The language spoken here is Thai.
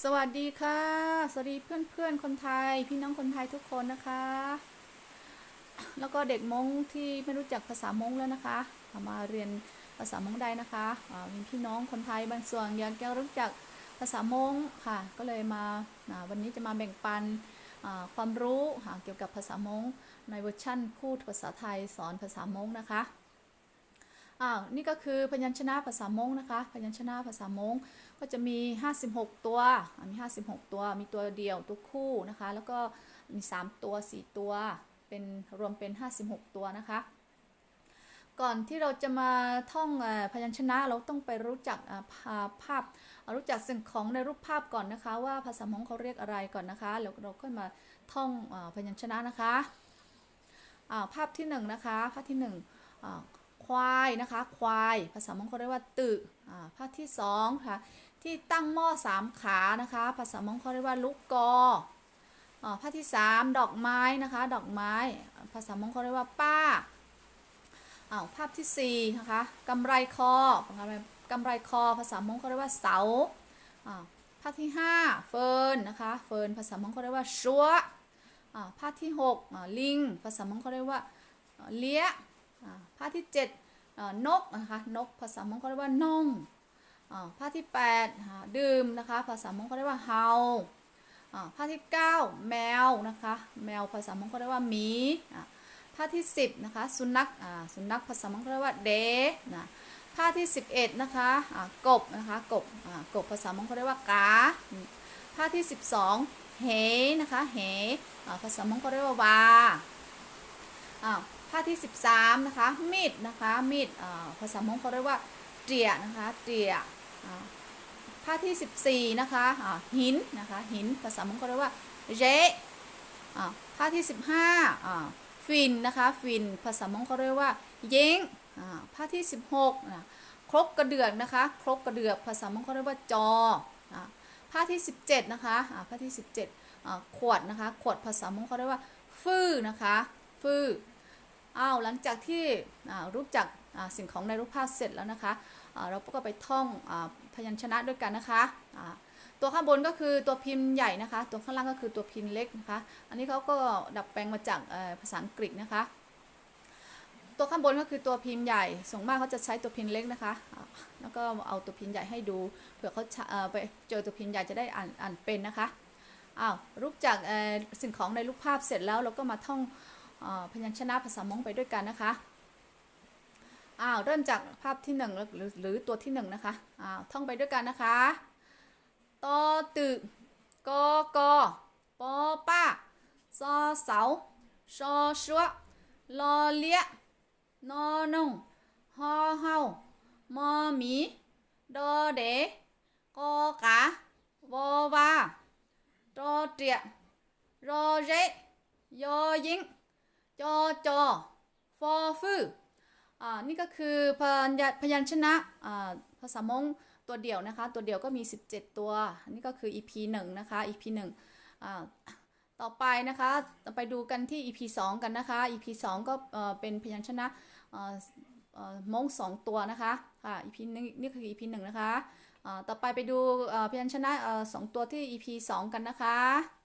สวัสดีค่ะ สวัสดีเพื่อนเพื่อนคนไทย พี่น้องคนไทยทุกคนนะคะ แล้วก็เด็กมงที่ไม่รู้จักภาษามงแล้วนะคะ มาเรียนภาษามงได้นะคะมีพี่น้องคนไทยบางส่วนยังแกรู้จักภาษามงค่ะ ก็เลยมาวันนี้จะมาแบ่งปันความรู้เกี่ยวกับภาษามงในเวอร์ชั่นพูดภาษาไทยสอนภาษามงนะคะ อ้าวนี่ก็คือพยัญชนะภาษามงนะคะ พยัญชนะภาษามงก็จะมี 56 ตัวมี 56 ตัวมีตัวเดียวตัวคู่นะคะ แล้วก็มี 3 ตัว 4 ตัว เป็นรวมเป็น 56 ตัวนะคะ ก่อนที่เราจะมาท่องอพยัญชนะเราต้องไปรู้จักภาพ รู้จักสิ่งของในรูปภาพก่อนนะคะ ว่าภาษามงเขาเรียกอะไรก่อนนะคะแล้วเราก็มาท่องอพยัญชนะนะคะอ่าภาพที่หนึ่งนะคะภาพที่หนึ่ง ควายนะคะ ควาย ภาษามงเขาเรียกว่าตึภาพที่สองค่ะ ที่ตั้งหม้อสามขานะคะ ภาษามงเขาเรียกว่าลูกกอภาพที่สามดอกไม้นะคะ ดอกไม้ ภาษามงเขาเรียกว่าป้าอาภาพที่สี่นะคะกำไรคอกำไรกำไรคอ ภาษามงเขาเรียกว่าเสาภาพที่ห้าเฟิร์นนะคะเฟิร์นภาษามงเขาเรียกว่าชัวอ่าภาพที่หกลิงภาษามงเขาเรียกว่าเลี้ย ภาพที่7นกนะคะนกภาษามงเขาเรียกว่าน่องภาพที่8ดื่มนะคะภาษามงเขาเรียกว่าเฮาอ่าภาพที่ 9 แมวนะคะแมวภาษามงเขาเรียกว่าหมีภาพที่ 10นะคะสุนัขสุนัขภาษามงเขาเรียกว่าเดนะภาพที่ 11นะคะกบนะคะกบกบภาษามงเขาเรียกว่ากาภาพที่ 12เหนะคะเหภาษามงเขาเรียกว่าวา อ้าที่ 13 นะคะ มีดนะคะ มีดภาษามงเขาเรียกว่าเตียนะคะ เตียอ่าที่ 14 นะคะหินนะคะ หินภาษามงเขาเรียกว่าเรอ่าภาที่ 15อ่าฟินนะคะ ฟินภาษามงเขาเรียกว่าเย้งอ่าที่ 16นะครกกระเดือกนะคะ ครกกระเดือกภาษามงเขาเรียกว่าจออ่าภาที่ 17 นะคะอ่าที่ 17ขวดนะคะ ขวดภาษามงเขาเรียกว่า ฟื้นะคะ ฟื้ อ้าวหลังจากที่รู้จักสิ่งของในรูปภาพเสร็จแล้วนะคะอ่าเราก็ไปท่องอพยัญชนะด้วยกันนะคะตัวข้างบนก็คือตัวพิมพ์ใหญ่นะคะ ตัวข้างล่างก็คือตัวพิมพ์เล็กนะคะ อันนี้เขาก็ดัดแปลงมาจากภาษาอังกฤษนะคะ ตัวข้างบนก็คือตัวพิมพ์ใหญ่ส่วนมากเขาจะใช้ตัวพิมพ์เล็กนะคะ แล้วก็เอาตัวพิมพ์ใหญ่ให้ดูเผื่อเขาไปเจอตัวพิมพ์ใหญ่จะได้อ่านอ่านเป็นนะคะอ้าวรู้จักสิ่งของในรูปภาพเสร็จแล้วเราก็มาท่อง พยัญชนะภาษามงไปด้วยกันนะคะอ้าวเริ่มจากภาพที่หนึ่งหรือหรือตัวที่หนึ่งนะคะอ้าวท่องไปด้วยกันนะคะตอตึกอกอปอป้าซอเสาชอชัวลอเลียนอนงฮอเฮามอหมีดอเดกอกาวอวาตอเตียรอเรยอยิง จอจอฟอฟืออ่านี่ก็คือพยัญพยัญชนะอ่าภาษามงตัวเดียวนะคะ ตัวเดียวก็มี 17 ตัวอันนี้ก็คือ EP 1 นะคะ EP 1อ่าต่อไปนะคะไปดูกันที่ EP 2 กันนะคะ EP 2 ก็เอ่อเป็นพยัญชนะอ่อเอ่อมงสองตัวนะคะค่ะ EP นี้นี่คือ EP 1 นะคะอ่าต่อไปไปดูเอ่อพยัญชนะเอ่อสองตัวที่ EP 2 กันนะคะ